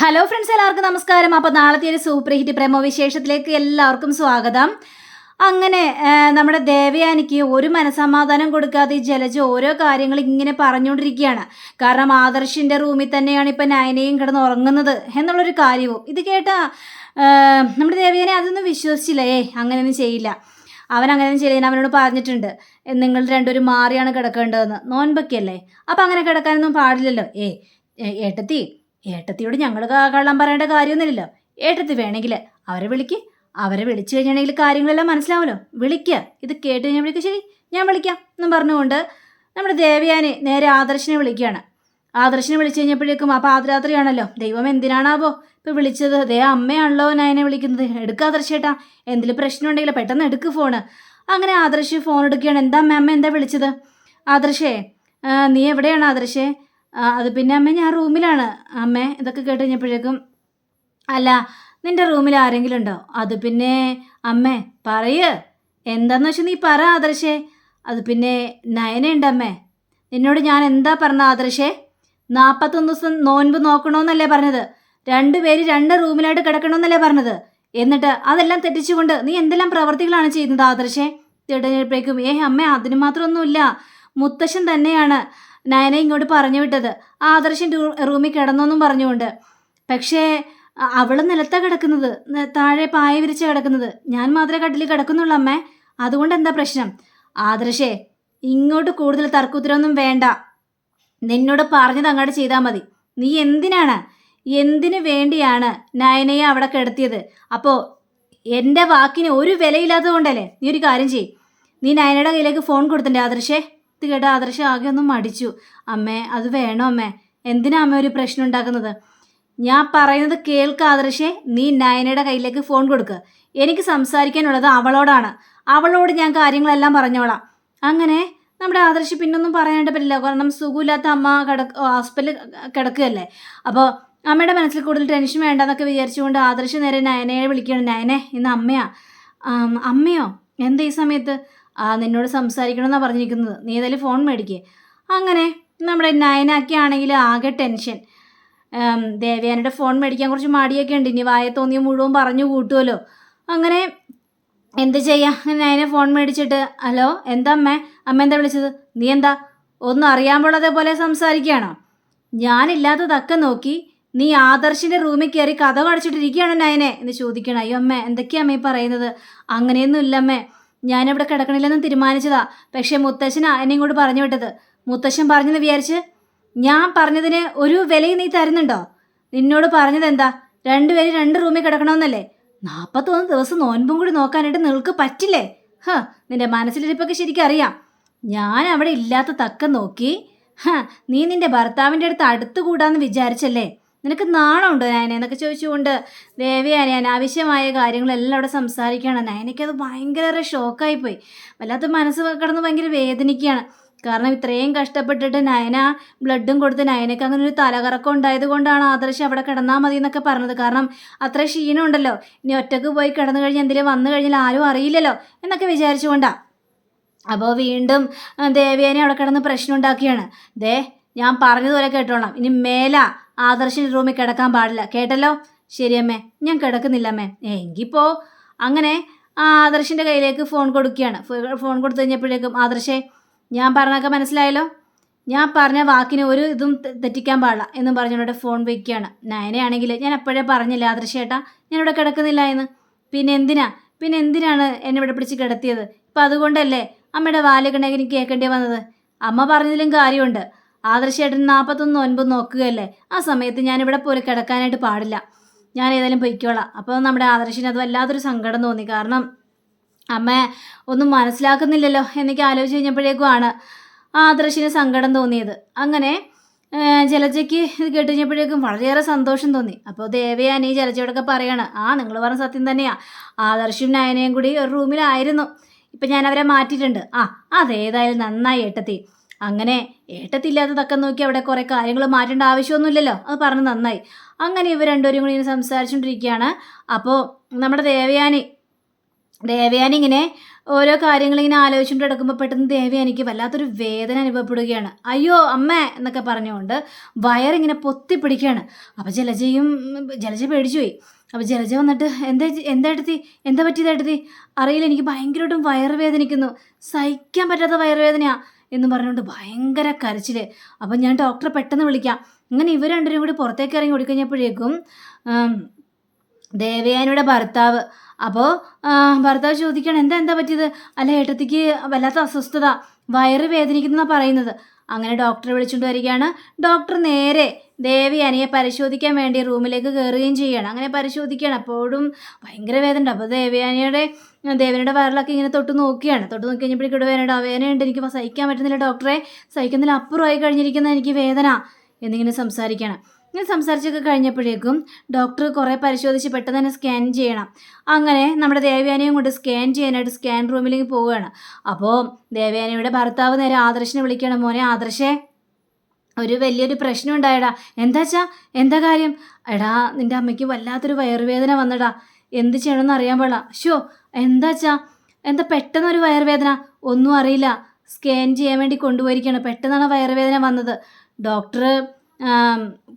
Hello friends എല്ലാവർക്കും നമസ്കാരം. അപ്പോൾ നാളത്തെ ഒരു സൂപ്പർ ഹിറ്റ് പ്രമോ വിശേഷത്തിലേക്ക് എല്ലാവർക്കും സ്വാഗതം. അങ്ങനെ നമ്മുടെ ദേവയാനിക്ക് ഒരു മനസമാധാനം കൊടുക്കാതെ ജലജ ഓരോ കാര്യങ്ങൾ ഇങ്ങനെ പറഞ്ഞുകൊണ്ടിരിക്കുകയാണ്. കാരണം ആദർശിന്റെ റൂമിൽ തന്നെയാണ് ഇപ്പം നയനയും കിടന്ന് ഉറങ്ങുന്നത് എന്നുള്ളൊരു കാര്യവും. ഇത് കേട്ട നമ്മുടെ ദേവയാനെ അതൊന്നും വിശ്വസിച്ചില്ല. ഏ അങ്ങനെയൊന്നും ചെയ്യില്ല. അവൻ അങ്ങനെയൊന്നും ചെയ്യില്ല അവനോട് പറഞ്ഞിട്ടുണ്ട്. നിങ്ങൾ രണ്ടുപേരും മാറിയാണ് കിടക്കേണ്ടതെന്ന്. നോൻപൊക്കെയല്ലേ? അപ്പം അങ്ങനെ കിടക്കാനൊന്നും പാടില്ലല്ലോ. ഏ ഏട്ടത്തി ഏട്ടത്തിയോട് ഞങ്ങൾ കള്ളം പറയേണ്ട കാര്യമൊന്നുമില്ലല്ലോ. ഏട്ടത്തി വേണമെങ്കിൽ അവരെ വിളിക്ക്. അവരെ വിളിച്ചു കഴിഞ്ഞാണെങ്കിൽ കാര്യങ്ങളെല്ലാം മനസ്സിലാവുമല്ലോ. വിളിക്കുക ഇത് കേട്ട് കഴിഞ്ഞപ്പോഴേക്ക് ശരി ഞാൻ വിളിക്കാം എന്നും പറഞ്ഞുകൊണ്ട് നമ്മുടെ ദേവിയാനെ നേരെ ആദർശിനെ വിളിക്കുകയാണ്. ആദർശിനെ വിളിച്ചു കഴിഞ്ഞപ്പോഴേക്കും ആ പാതിരാത്രിയാണല്ലോ. ദൈവം എന്തിനാണാവോ ഇപ്പം വിളിച്ചത്? ദേ അമ്മയാണല്ലോ നയനെ വിളിക്കുന്നത്. എടുക്കുക ആദർശേട്ടാ എന്തെങ്കിലും പ്രശ്നം ഉണ്ടെങ്കിൽ പെട്ടെന്ന് എടുക്ക് ഫോണ്. അങ്ങനെ ആദർശ് ഫോൺ എടുക്കുകയാണ്. എന്താ അമ്മ അമ്മ എന്താ വിളിച്ചത്? ആദർശേ നീ എവിടെയാണ് ആദർശേ? അത് പിന്നെ അമ്മ ഞാൻ റൂമിലാണ്. അമ്മേ ഇതൊക്കെ കേട്ട് കഴിഞ്ഞപ്പോഴേക്കും അല്ല നിന്റെ റൂമിൽ ആരെങ്കിലും ഉണ്ടോ? അത് പിന്നെ അമ്മേ പറയ്. എന്താന്ന് വെച്ചാൽ നീ പറ ആദർശേ. അത് പിന്നെ നയനയുണ്ട് അമ്മേ. നിന്നോട് ഞാൻ എന്താ പറഞ്ഞ ആദർശേ? നാൽപ്പത്തൊന്ന് ദിവസം നോൻപ് നോക്കണമെന്നല്ലേ പറഞ്ഞത്. രണ്ട് പേര് രണ്ട് റൂമിലായിട്ട് കിടക്കണമെന്നല്ലേ പറഞ്ഞത്. എന്നിട്ട് അതെല്ലാം തെറ്റിച്ചുകൊണ്ട് നീ എന്തെല്ലാം പ്രവർത്തികളാണ് ചെയ്യുന്നത് ആദർശേ? തിടഞ്ഞപ്പോഴേക്കും ഏ അമ്മ അതിന് മാത്രമൊന്നുമില്ല. മുത്തശ്ശൻ തന്നെയാണ്. നയന ഇങ്ങോട്ട് പറഞ്ഞു വിട്ടത്. ആദർശൻ റൂമിൽ കിടന്നെന്നും പറഞ്ഞുകൊണ്ട്. പക്ഷേ അവൾ അവൾ നിലത്താ കിടക്കുന്നത്. താഴെ പായ വിരിച്ച് കിടക്കുന്നത്. ഞാൻ മാത്രമേ കട്ടിൽ കിടക്കുന്നുള്ളൂ അമ്മേ. അതുകൊണ്ട് എന്താ പ്രശ്നം? ആദർശേ ഇങ്ങോട്ട് കൂടുതൽ തർക്കുത്തരമൊന്നും വേണ്ട. നിന്നോട് പറഞ്ഞത് അങ്ങോട്ട് ചെയ്താൽ മതി. നീ എന്തിനാണ്? എന്തിനു വേണ്ടിയാണ് നയനയെ അവിടെ കിടത്തിയത്? അപ്പോൾ എന്റെ വാക്കിന് ഒരു വിലയില്ലാത്തത് കൊണ്ടല്ലേ? നീ ഒരു കാര്യം ചെയ് നീ നയനയുടെ കയ്യിലേക്ക് ഫോൺ കൊടുത്തിട്ടുണ്ട് ആദർശേ. ഇത് കേട്ട ആദർശ ആകെ ഒന്ന് മടിച്ചു. അമ്മേ അത് വേണോ അമ്മേ? എന്തിനാ അമ്മ ഒരു പ്രശ്നം ഉണ്ടാക്കുന്നത്? ഞാൻ പറയുന്നത് കേൾക്ക് ആദർശേ നീ നയനയുടെ കയ്യിലേക്ക് ഫോൺ കൊടുക്കുക എനിക്ക് സംസാരിക്കാനുള്ളത് അവളോടാണ്. അവളോട് ഞാൻ കാര്യങ്ങളെല്ലാം പറഞ്ഞോളാം. അങ്ങനെ നമ്മുടെ ആദർശ് പിന്നൊന്നും പറയാനായിട്ട് പറ്റില്ല. കാരണം സുഖമില്ലാത്ത അമ്മ കിടക്ക് ഹോസ്പിറ്റലിൽ കിടക്കുകയല്ലേ. അപ്പോൾ അമ്മയുടെ മനസ്സിൽ കൂടുതൽ ടെൻഷൻ വേണ്ടെന്നൊക്കെ വിചാരിച്ചുകൊണ്ട് ആദർശ് നേരെ നയനയെ വിളിക്കുകയാണ്. നയനെ ഇന്ന് അമ്മയാ. അമ്മയോ? എന്താ ഈ സമയത്ത്? ആ നിന്നോട് സംസാരിക്കണമെന്നാണ് പറഞ്ഞിരിക്കുന്നത്. നീ ഏതായാലും ഫോൺ മേടിക്കേ. അങ്ങനെ നമ്മുടെ നയനാക്കിയാണെങ്കിൽ ആകെ ടെൻഷൻ. ദേവയാനിയുടെ ഫോൺ മേടിക്കാൻ കുറച്ച് മടിയൊക്കെ ഉണ്ട്. ഇനി വായ തോന്നിയ മുഴുവൻ പറഞ്ഞു കൂട്ടുമല്ലോ അങ്ങനെ എന്ത് ചെയ്യാം? നയനെ ഫോൺ മേടിച്ചിട്ട് ഹലോ എന്താ അമ്മ? അമ്മ എന്താ വിളിച്ചത്? നീ എന്താ? ഒന്നും അറിയാൻ പോലെ സംസാരിക്കുകയാണോ? ഞാനില്ലാത്തതൊക്കെ നോക്കി നീ ആദർശിന്റെ റൂമിൽ കയറി കഥ പഠിച്ചിട്ടിരിക്കുകയാണോ നയനെ. എന്ന് ചോദിക്കണം അയ്യോ അമ്മ എന്തൊക്കെയാ അമ്മ പറയുന്നത്? അങ്ങനെയൊന്നും ഇല്ല അമ്മേ. ഞാനിവിടെ കിടക്കണില്ലെന്ന് തീരുമാനിച്ചതാ. പക്ഷേ മുത്തശ്ശനാ എന്നെ ഇങ്ങോട്ട് പറഞ്ഞു വിട്ടത്. മുത്തശ്ശൻ പറഞ്ഞെന്ന് വിചാരിച്ച് ഞാൻ പറഞ്ഞതിന് ഒരു വിലയും നീ തരുന്നുണ്ടോ? നിന്നോട് പറഞ്ഞത് എന്താ രണ്ടുപേരും രണ്ട് റൂമിൽ കിടക്കണമെന്നല്ലേ? നാൽപ്പത്തൊന്ന് ദിവസം നോൻപും കൂടി നോക്കാനായിട്ട് നിനക്ക് പറ്റില്ലേ? ഹ നിന്റെ മനസ്സിലിരിപ്പൊക്കെ ശരിക്കും അറിയാം. ഞാൻ അവിടെ ഇല്ലാത്ത തക്ക നോക്കി. ഹ നീ നിന്റെ ഭർത്താവിന്റെ അടുത്ത് അടുത്ത് കൂടാന്ന് വിചാരിച്ചല്ലേ? നിനക്ക് നാണമുണ്ടോ നയന? എന്നൊക്കെ ചോദിച്ചുകൊണ്ട് ദേവിയാനി ആവശ്യമായ കാര്യങ്ങളെല്ലാം അവിടെ സംസാരിക്കുകയാണ്. നയനയ്ക്കത് ഭയങ്കര ഷോക്കായിപ്പോയി. വല്ലാത്ത മനസ്സ് കിടന്ന് ഭയങ്കര വേദനിക്കുകയാണ്. കാരണം ഇത്രയും കഷ്ടപ്പെട്ടിട്ട് നയന ബ്ലഡും കൊടുത്ത് നയനയ്ക്ക് അങ്ങനെ ഒരു തലകറക്കം ഉണ്ടായത് കൊണ്ടാണ് ആദർശ് അവിടെ കിടന്നാൽ മതി എന്നൊക്കെ പറഞ്ഞത്. കാരണം അത്ര ക്ഷീണം ഉണ്ടല്ലോ ഇനി ഒറ്റയ്ക്ക് പോയി കിടന്നു കഴിഞ്ഞാൽ എന്തെങ്കിലും വന്നു കഴിഞ്ഞാൽ ആരും അറിയില്ലല്ലോ എന്നൊക്കെ വിചാരിച്ചുകൊണ്ടാണ് അപ്പോൾ വീണ്ടും ദേവയാനി അവിടെ കിടന്ന് പ്രശ്നം ഉണ്ടാക്കിയാണ് ദേ ഞാൻ പറഞ്ഞതുപോലെ കേട്ടോളാം. ഇനി മേല ആദർശിന്റെ റൂമിൽ കിടക്കാൻ പാടില്ല. കേട്ടല്ലോ? ശരിയമ്മേ ഞാൻ കിടക്കുന്നില്ല അമ്മേ എങ്കിപ്പോ അങ്ങനെ ആ ആദർശിന്റെ കയ്യിലേക്ക് ഫോൺ കൊടുക്കുകയാണ്. ഫോൺ കൊടുത്തു കഴിഞ്ഞപ്പോഴേക്കും ആദർശേ ഞാൻ പറഞ്ഞൊക്കെ മനസ്സിലായല്ലോ? ഞാൻ പറഞ്ഞ വാക്കിന് ഒരു ഇതും തെറ്റിക്കാൻ പാടില്ല എന്നും പറഞ്ഞുകൊണ്ട് ഫോൺ വയ്ക്കുകയാണ് നയനയാണെങ്കിൽ ഞാൻ എപ്പോഴേ പറഞ്ഞില്ല ആദർശേട്ടാ ഞാനിവിടെ കിടക്കുന്നില്ല എന്ന്. പിന്നെ എന്തിനാ? പിന്നെ എന്തിനാണ് എന്നെ ഇവിടെ പിടിച്ച് കിടത്തിയത്? ഇപ്പം അതുകൊണ്ടല്ലേ അമ്മയുടെ വാലുകണ്ടെങ്കിൽ എനിക്ക് കേൾക്കേണ്ടി വന്നത്? അമ്മ പറഞ്ഞതിലും കാര്യമുണ്ട്. ആദർശേട്ടൻ നാൽപ്പത്തൊന്ന് ഒൻപത് നോക്കുകയല്ലേ? ആ സമയത്ത് ഞാനിവിടെ പോലും കിടക്കാനായിട്ട് പാടില്ല. ഞാൻ ഏതായാലും പൊയ്ക്കോളാം. അപ്പോൾ നമ്മുടെ ആദർശിന് അത് വല്ലാത്തൊരു സങ്കടം തോന്നി. കാരണം അമ്മ ഒന്നും മനസ്സിലാക്കുന്നില്ലല്ലോ എന്നൊക്കെ ആലോചിച്ച് കഴിഞ്ഞപ്പോഴേക്കുമാണ് ആദർശിന് സങ്കടം തോന്നിയത്. അങ്ങനെ ജലജയ്ക്ക് ഇത് കേട്ട് കഴിഞ്ഞപ്പോഴേക്കും വളരെയേറെ സന്തോഷം തോന്നി. അപ്പോൾ ദേവയാനി ജലജയോടൊക്കെ പറയാണ് ആ നിങ്ങൾ പറഞ്ഞ സത്യം തന്നെയാണ് ആദർശും നയനയും കൂടി ഒരു റൂമിലായിരുന്നു ഇപ്പം ഞാൻ അവരെ മാറ്റിയിട്ടുണ്ട്. ആ അതേതായാലും നന്നായി ഏട്ടത്തി. അങ്ങനെ ഏട്ടത്തില്ലാത്തതൊക്കെ നോക്കി അവിടെ കുറേ കാര്യങ്ങൾ മാറ്റേണ്ട ആവശ്യമൊന്നുമില്ലല്ലോ. അത് പറഞ്ഞ് നന്നായി. അങ്ങനെ ഇവർ രണ്ടുപേരും കൂടി ഇങ്ങനെ സംസാരിച്ചുകൊണ്ടിരിക്കുകയാണ്. അപ്പോൾ നമ്മുടെ ദേവയാനി ദേവയാനി ഇങ്ങനെ ഓരോ കാര്യങ്ങളിങ്ങനെ ആലോചിച്ചുകൊണ്ട് കിടക്കുമ്പോൾ പെട്ടെന്ന് ദേവയാനിക്ക് വല്ലാത്തൊരു വേദന അനുഭവപ്പെടുകയാണ്. അയ്യോ അമ്മ എന്നൊക്കെ പറഞ്ഞുകൊണ്ട് വയറിങ്ങനെ പൊത്തിപ്പിടിക്കുകയാണ്. അപ്പോൾ ജലജയും ജലജ പേടിച്ചു പോയി. അപ്പോൾ ജലജ വന്നിട്ട് എന്താ എന്താ എടുത്തി എന്താ പറ്റിയതാ എടുത്തി അറിയില്ല എനിക്ക് ഭയങ്കരമായിട്ടും വയറുവേദനിക്കുന്നു. സഹിക്കാൻ പറ്റാത്ത വയറുവേദനയാണ് എന്ന് പറഞ്ഞുകൊണ്ട് ഭയങ്കര കരച്ചിൽ അപ്പം ഞാൻ ഡോക്ടറെ പെട്ടെന്ന് വിളിക്കാം. അങ്ങനെ ഇവർ രണ്ടുപേരും കൂടി പുറത്തേക്ക് ഇറങ്ങി ഓടിക്കഴിഞ്ഞപ്പോഴേക്കും ദേവയാനിയുടെ ഭർത്താവ് അപ്പോൾ ഭർത്താവ് ചോദിക്കണം എന്താ എന്താ പറ്റിയത്? അല്ല ഏട്ടത്തിക്ക് വല്ലാത്ത അസ്വസ്ഥത വയറ് വേദനിക്കുന്നതാണ് പറയുന്നത്. അങ്ങനെ ഡോക്ടറെ വിളിച്ചുകൊണ്ട് വരികയാണ്. ഡോക്ടർ നേരെ ദേവി അനിയെ പരിശോധിക്കാൻ വേണ്ടി റൂമിലേക്ക് കയറുകയും ചെയ്യുകയാണ് അങ്ങനെ പരിശോധിക്കുകയാണ്. അപ്പോഴും ഭയങ്കര വേദന ഉണ്ട്. അപ്പോൾ ദേവയാനിയുടെ ദേവനയുടെ വയറിലൊക്കെ ഇങ്ങനെ തൊട്ട് നോക്കിയാണ്. തൊട്ട് നോക്കി കഴിഞ്ഞപ്പോഴേക്കും ഇവിടെ വേദന വേദനയുണ്ട് എനിക്ക് സഹിക്കാൻ പറ്റുന്നില്ല. ഡോക്ടറെ സഹിക്കുന്നതിൽ അപ്പുറമായി കഴിഞ്ഞിരിക്കുന്ന എനിക്ക് വേദന എന്നിങ്ങനെ സംസാരിക്കണം ഇങ്ങനെ സംസാരിച്ചൊക്കെ കഴിഞ്ഞപ്പോഴേക്കും ഡോക്ടർ കുറേ പരിശോധിച്ച് പെട്ടെന്ന് തന്നെ സ്കാൻ ചെയ്യണം. അങ്ങനെ നമ്മുടെ ദേവയാനിയും കൊണ്ട് സ്കാൻ ചെയ്യാനായിട്ട് സ്കാൻ റൂമിലേക്ക് പോവുകയാണ്. അപ്പോൾ ദേവയാനിയുടെ ഭർത്താവ് നേരെ ആദർശിനെ വിളിക്കണം മോനെ ആദർശേ ഒരു വലിയൊരു പ്രശ്നം ഉണ്ടായടാ. എന്താച്ചാ എന്താ കാര്യം? എടാ നിന്റെ അമ്മയ്ക്ക് വല്ലാത്തൊരു വയറുവേദന വന്നടാ. എന്ത് ചെയ്യണമെന്ന് അറിയാൻ പാടില്ല. ഷോ എന്താച്ചാ എന്താ പെട്ടെന്നൊരു വയറുവേദന? ഒന്നും അറിയില്ല. സ്കാൻ ചെയ്യാൻ വേണ്ടി കൊണ്ടുപോയിരിക്കുകയാണ്. പെട്ടെന്നാണ് വയറുവേദന വന്നത്. ഡോക്ടർ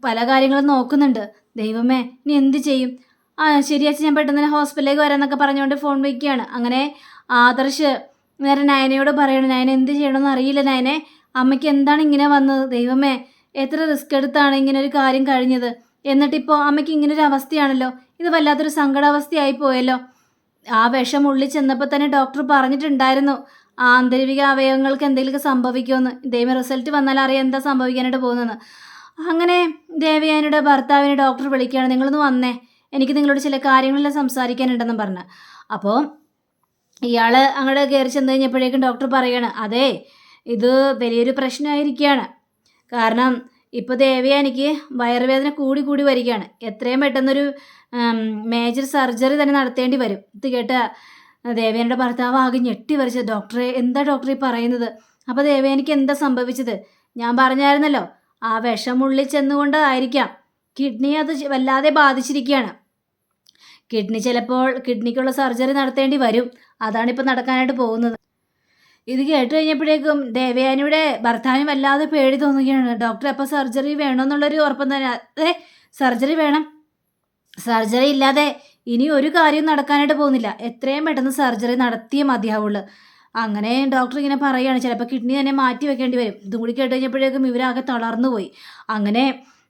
പല കാര്യങ്ങളും നോക്കുന്നുണ്ട്. ദൈവമേ ഇനി എന്ത് ചെയ്യും? ആ ശരിയാച്ച ഞാൻ പെട്ടെന്ന് തന്നെ ഹോസ്പിറ്റലിലേക്ക് വരാമെന്നൊക്കെ പറഞ്ഞുകൊണ്ട് ഫോൺ വയ്ക്കുകയാണ് അങ്ങനെ ആദർശ് നേരെ നയനയോട് പറയണം നയന എന്ത് ചെയ്യണമെന്ന് അറിയില്ല നയനെ. അമ്മയ്ക്ക് എന്താണ് ഇങ്ങനെ വന്നത്? ദൈവമേ എത്ര റിസ്ക് എടുത്താണ് ഇങ്ങനെ ഒരു കാര്യം കഴിഞ്ഞത്? എന്നിട്ടിപ്പോൾ അമ്മയ്ക്ക് ഇങ്ങനെ ഒരു അവസ്ഥയാണല്ലോ. ഇത് വല്ലാത്തൊരു സങ്കടാവസ്ഥയായി പോയല്ലോ. ആ വിഷം ഉള്ളിൽ ചെന്നപ്പോൾ തന്നെ ഡോക്ടർ പറഞ്ഞിട്ടുണ്ടായിരുന്നു ആന്തരിക അവയവങ്ങൾക്ക് എന്തെങ്കിലുമൊക്കെ സംഭവിക്കുമെന്ന്. ദൈവം റിസൾട്ട് വന്നാൽ അറിയാം എന്താ സംഭവിക്കാനായിട്ട് പോകുന്നതെന്ന്. അങ്ങനെ ദേവയാനിയുടെ ഭർത്താവിനെ ഡോക്ടർ വിളിക്കുകയാണ്. നിങ്ങളൊന്ന് വന്നേ. എനിക്ക് നിങ്ങളോട് ചില കാര്യങ്ങളെല്ലാം സംസാരിക്കാനുണ്ടെന്ന് പറഞ്ഞു. അപ്പോൾ ഇയാൾ അങ്ങോട്ട് കയറി ചെന്ന് കഴിഞ്ഞപ്പോഴേക്കും ഡോക്ടർ പറയാണ് അതെ ഇത് വലിയൊരു പ്രശ്നമായിരിക്കുകയാണ് കാരണം ഇപ്പോൾ ദേവയാനിക്ക് വയറുവേദന കൂടി കൂടി വരികയാണ്. എത്രയും പെട്ടെന്നൊരു മേജർ സർജറി തന്നെ നടത്തേണ്ടി വരും. ഇത് കേട്ട ദേവയാനിയുടെ ഭർത്താവ് ആകെ ഞെട്ടി വരച്ചത് ഡോക്ടറെ എന്താ ഡോക്ടറെ പറയുന്നത്? അപ്പോൾ ദേവയാനിക്ക് എന്താ സംഭവിച്ചത്? ഞാൻ പറഞ്ഞായിരുന്നല്ലോ ആ വിഷമുള്ളിൽ ചെന്നുകൊണ്ടായിരിക്കാം കിഡ്നി അത് വല്ലാതെ ബാധിച്ചിരിക്കുകയാണ്. കിഡ്നി ചിലപ്പോൾ കിഡ്നിക്കുള്ള സർജറി നടത്തേണ്ടി വരും. അതാണ് ഇപ്പോൾ നടക്കാനായിട്ട് പോകുന്നത്. ഇത് കേട്ട് കഴിഞ്ഞപ്പോഴേക്കും ദേവയാനിയുടെ ഭർത്താവിന് വല്ലാതെ പേടി തോന്നുകയാണ്. ഡോക്ടർ അപ്പോൾ സർജറി വേണമെന്നുള്ളൊരു ഉറപ്പം തന്നെ. അതെ സർജറി വേണം. സർജറി ഇല്ലാതെ ഇനി ഒരു കാര്യം നടക്കാനായിട്ട് പോകുന്നില്ല. എത്രയും പെട്ടെന്ന് സർജറി നടത്തിയേ മതിയാവുള്ളൂ. അങ്ങനെ ഡോക്ടർ ഇങ്ങനെ പറയുകയാണ് ചിലപ്പോൾ കിഡ്നി തന്നെ മാറ്റി വെക്കേണ്ടി വരും. ഇതും കൂടി കേട്ട് കഴിഞ്ഞപ്പോഴേക്കും ഇവരാകെ തളർന്നു പോയി അങ്ങനെ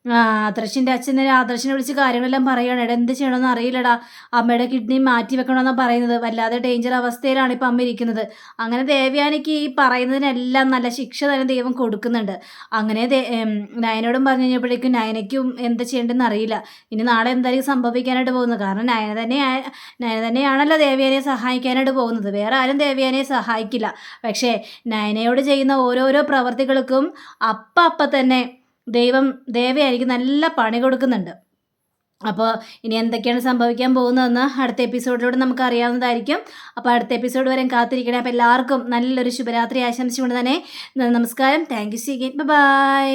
ആദർശിന്റെ അച്ഛനെ ആദർശിനെ വിളിച്ച് കാര്യങ്ങളെല്ലാം പറയുകയാണ്. എടാ എന്ത് ചെയ്യണമെന്ന് അറിയില്ലടാ. അമ്മയുടെ കിഡ്നി മാറ്റി വെക്കണമെന്നാണ് പറയുന്നത്. വല്ലാതെ ഡേഞ്ചർ അവസ്ഥയിലാണ് ഇപ്പം അമ്മ ഇരിക്കുന്നത്. അങ്ങനെ ദേവ്യാനിക്ക് ഈ പറയുന്നതിനെല്ലാം നല്ല ശിക്ഷ തന്നെ ദൈവം കൊടുക്കുന്നുണ്ട്. അങ്ങനെ നയനോടും പറഞ്ഞു കഴിഞ്ഞപ്പോഴേക്കും നയനയ്ക്കും എന്താ ചെയ്യേണ്ടതെന്ന് അറിയില്ല. ഇനി നാളെ എന്തായാലും സംഭവിക്കാനായിട്ട് പോകുന്നത് കാരണം നയന തന്നെ നയന തന്നെയാണല്ലോ ദേവയാനിയെ സഹായിക്കാനായിട്ട് പോകുന്നത്. വേറെ ആരും ദേവയാനിയെ സഹായിക്കില്ല. പക്ഷേ നയനയോട് ചെയ്യുന്ന ഓരോരോ പ്രവർത്തികൾക്കും അപ്പം അപ്പം തന്നെ ദൈവം ദേവയായിരിക്കും നല്ല പണി കൊടുക്കുന്നുണ്ട്. അപ്പോൾ ഇനി എന്തൊക്കെയാണ് സംഭവിക്കാൻ പോകുന്നതെന്ന് അടുത്ത എപ്പിസോഡിലൂടെ നമുക്ക് അറിയാവുന്നതായിരിക്കും അപ്പോൾ അടുത്ത എപ്പിസോഡ് വരെ കാത്തിരിക്കണേ. അപ്പോൾ എല്ലാവർക്കും നല്ലൊരു ശുഭരാത്രി ആശംസിച്ചുകൊണ്ട് തന്നെ നമസ്കാരം. Thank you C by